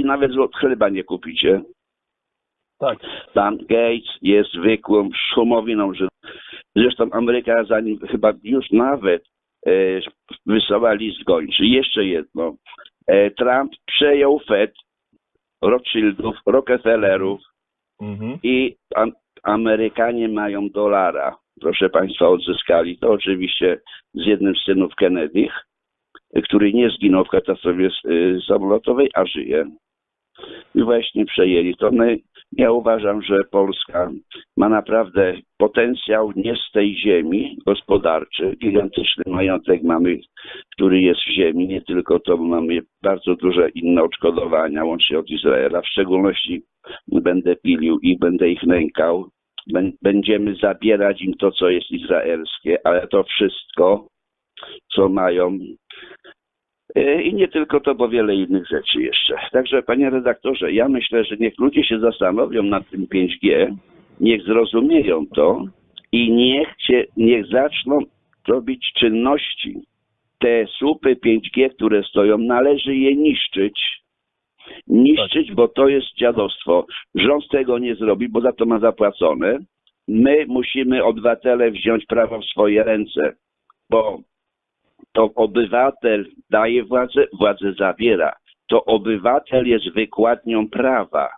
i nawet chleba nie kupicie. Tak. Tam Gates jest zwykłą szumowiną. Że... Zresztą Ameryka za nim chyba już nawet e, wysłała list gończy. Jeszcze jedno. E, Trump przejął Fed Rothschildów, Rockefellerów Mhm. i am- Amerykanie mają dolara. Proszę Państwa, odzyskali to oczywiście z jednym z synów Kennedy'ch, który nie zginął w katastrofie y, samolotowej, a żyje. I właśnie przejęli to. My, ja uważam, że Polska ma naprawdę potencjał nie z tej ziemi gospodarczy. Gigantyczny majątek mamy, który jest w ziemi. Nie tylko to, mamy bardzo duże inne odszkodowania, łącznie od Izraela. W szczególności będę pilił i będę ich nękał. Bę- Będziemy zabierać im to, co jest izraelskie, ale to wszystko, co mają. E, I nie tylko to, bo wiele innych rzeczy jeszcze. Także, panie redaktorze, ja myślę, że niech ludzie się zastanowią nad tym 5G, niech zrozumieją to i niech, się, niech zaczną robić czynności. Te słupy 5G, które stoją, należy je niszczyć. Niszczyć, bo to jest dziadostwo. Rząd tego nie zrobi, bo za to ma zapłacone. My musimy, obywatele, wziąć prawo w swoje ręce, bo to obywatel daje władzę, władzę zabiera. To obywatel jest wykładnią prawa.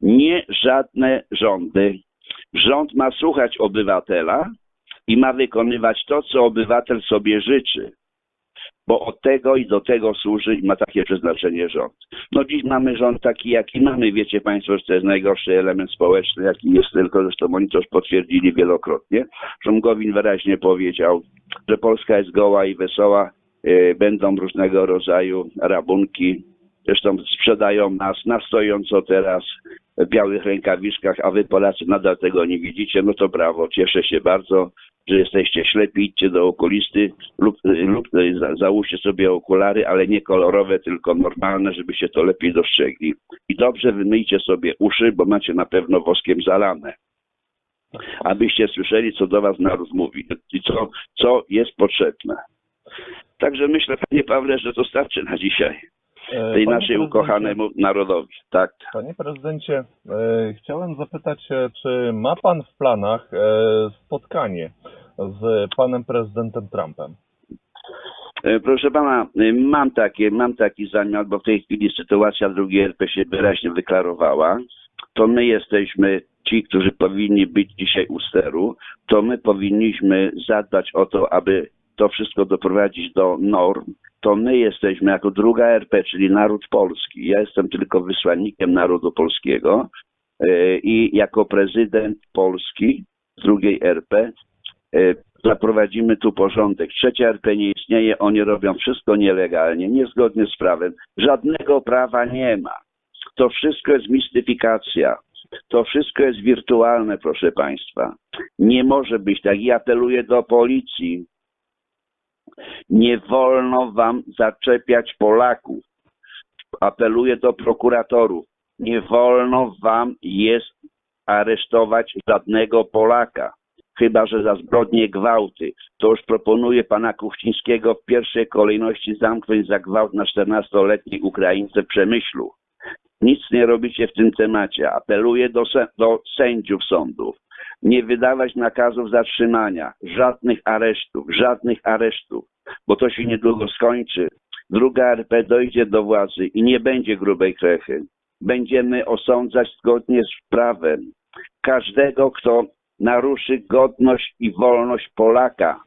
Nie żadne rządy. Rząd ma słuchać obywatela i ma wykonywać to, co obywatel sobie życzy. Bo od tego i do tego służy i ma takie przeznaczenie rząd. No dziś mamy rząd taki, jaki mamy. Wiecie Państwo, że to jest najgorszy element społeczny, jaki jest tylko, zresztą oni to już potwierdzili wielokrotnie. Rząd wyraźnie powiedział, że Polska jest goła i wesoła, e, będą różnego rodzaju rabunki. Zresztą sprzedają nas na stojąco teraz w białych rękawiczkach, a wy Polacy nadal tego nie widzicie. No to brawo, cieszę się bardzo, że jesteście ślepi, idźcie do okulisty lub, lub za- załóżcie sobie okulary, ale nie kolorowe, tylko normalne, żebyście to lepiej dostrzegli. I dobrze wymyjcie sobie uszy, bo macie na pewno woskiem zalane abyście słyszeli, co do was naród mówi i co, co jest potrzebne. Także myślę, panie Pawle, że to starczy na dzisiaj tej panie naszej ukochanemu narodowi. Tak. Panie prezydencie, e, chciałem zapytać czy ma pan w planach e, spotkanie z panem prezydentem Trumpem? E, Proszę pana, e, mam takie, mam taki zamiar, bo w tej chwili sytuacja drugiej RP się wyraźnie wyklarowała. To my jesteśmy ci, którzy powinni być dzisiaj u steru, to my powinniśmy zadbać o to, aby to wszystko doprowadzić do norm. To my jesteśmy jako druga RP, czyli naród polski. Ja jestem tylko wysłannikiem narodu polskiego e, i jako prezydent Polski drugiej RP e, zaprowadzimy tu porządek. Trzecia RP nie istnieje, oni robią wszystko nielegalnie, niezgodnie z prawem. Żadnego prawa nie ma. To wszystko jest mistyfikacja. To wszystko jest wirtualne, proszę Państwa. Nie może być tak. I apeluję do policji. Nie wolno Wam zaczepiać Polaków. Apeluję do prokuratorów. Nie wolno Wam jest aresztować żadnego Polaka chyba że za zbrodnie gwałty. To już proponuję pana Kuchcińskiego w pierwszej kolejności zamknąć za gwałt na 14-letniej Ukraińce Przemyślu. Nic nie robicie w tym temacie. Apeluję do, do sędziów sądów. Nie wydawać nakazów zatrzymania, żadnych aresztów, żadnych aresztów, bo to się niedługo skończy. Druga RP dojdzie do władzy i nie będzie grubej krechy. Będziemy osądzać zgodnie z prawem każdego, kto naruszy godność i wolność Polaka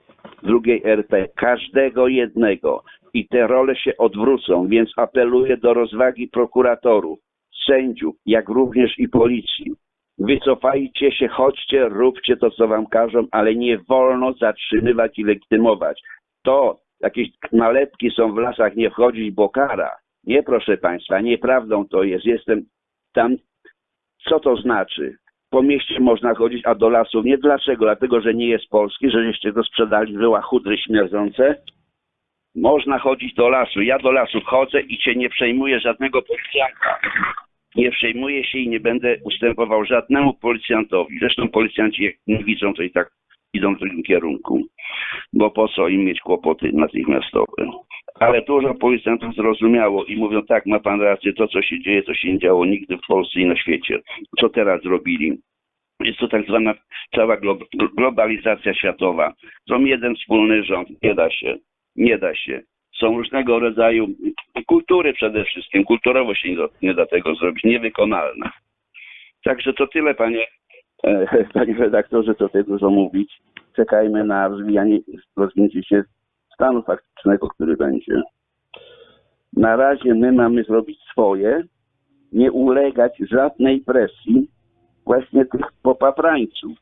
drugiej RP, każdego jednego. I te role się odwrócą, więc apeluję do rozwagi prokuratorów, sędziów, jak również i policji. Wycofajcie się, chodźcie, róbcie to, co wam każą, ale nie wolno zatrzymywać i legitymować. To, jakieś nalepki są w lasach, nie wchodzić, bo kara. Nie, proszę państwa, nieprawdą to jest. Jestem tam. Co to znaczy? po mieście można chodzić, a do lasu nie. Dlaczego? Dlatego, że nie jest polski, że żeście go sprzedali, była chudry śmierdzące. Można chodzić do lasu. Ja do lasu chodzę i się nie przejmuję żadnego policjanta. Nie przejmuję się i nie będę ustępował żadnemu policjantowi. Zresztą policjanci jak nie widzą, to i tak idą w drugim kierunku, bo po co im mieć kłopoty natychmiastowe. Ale dużo policjantów zrozumiało i mówią tak, ma pan rację, to co się dzieje, to się nie działo nigdy w Polsce i na świecie. Co teraz zrobili? Jest to tak zwana cała glo- globalizacja światowa. Są jeden wspólny rząd, nie da się, nie da się. Są różnego rodzaju kultury przede wszystkim, kulturowo się nie da, nie da tego zrobić, niewykonalne. Także to tyle, panie, e, panie redaktorze, co tutaj dużo mówić. Czekajmy na rozwijanie, rozwinięcie się stanu faktycznego, który będzie. Na razie my mamy zrobić swoje, nie ulegać żadnej presji właśnie tych popaprańców.